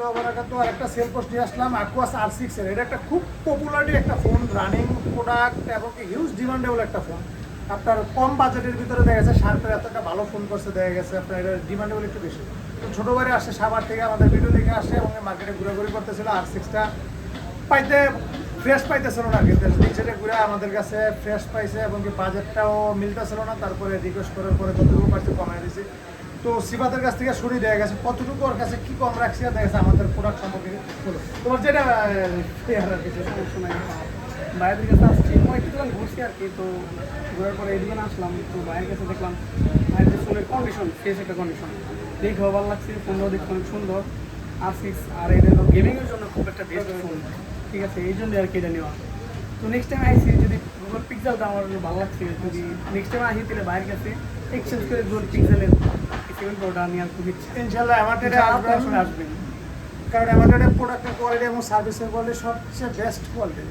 আর একটা sell post নিয়ে আসলাম Aquos আর six এর। এটা একটা খুব পপুলারলি একটা ফোন রানিং প্রোডাক্ট এবং হিউজ ডিমান্ডেবল একটা ফোন আপনার কম বাজেটের ভিতরে দেখা গেছে শার্পের এত একটা ভালো ফোন করছে, দেখা গেছে আপনার এটা ডিমান্ডেবল একটু বেশি। তো ছোটো বাড়ি আসে সাবার থেকে, আমাদের ভিডিও দেখে আসে এবং মার্কেটে ঘোরাঘুরি করতেছিল আর সিক্সটা পাইতে ফ্রেশ পাইতেছিল না কিন্তু নিচেটা ঘুরে আমাদের কাছে ফ্রেশ পাইছে এবং কি বাজেটটাও মিলতেছিল না। তারপরে রিকোয়েস্ট করার পরে যতটুকু পারছি কমাই দিয়েছি তো সিবাদের কাছ থেকে শুনি দেওয়া গেছে। কতটুকু ওর কাছে কি কম রাখছি দেখা গেছে আমাদের প্রোডাক্ট সম্পর্কে তোমার যেটা আর কিছু সমস্যা নাই বাইরের কাছে আসছি। মই কিছুক্ষণ ঘুরছি আর কি, তো ঘোরার পরে এদিকে আসলাম, তো বাইরের কাছে দেখলাম বাইরের ফোনের কন্ডিশন ফেস একটা কন্ডিশন দেখেও ভালো লাগছে ফোনটাও দেখতে অনেক সুন্দর। আর সিক্স আর এটা হলো গেমিংয়ের জন্য খুব একটা বেস্ট ফোন ঠিক আছে, এই জন্য আর কি এটা নেওয়া। তো নেক্সট টাইম আইসি, যদি গুগল পিক্সেলটা আমার ভালো লাগছে, যদি নেক্সট টাইম আসি তাহলে বাইরের কাছে এক্সচেঞ্জ করে গুগল পিক্সেলের খুব ইচ্ছা ইনশাল্লাহ আসবেন কারণ আমাদের প্রোডাক্টের কোয়ালিটি এবং সার্ভিসের কোয়ালিটি সবচেয়ে বেস্ট কোয়ালিটি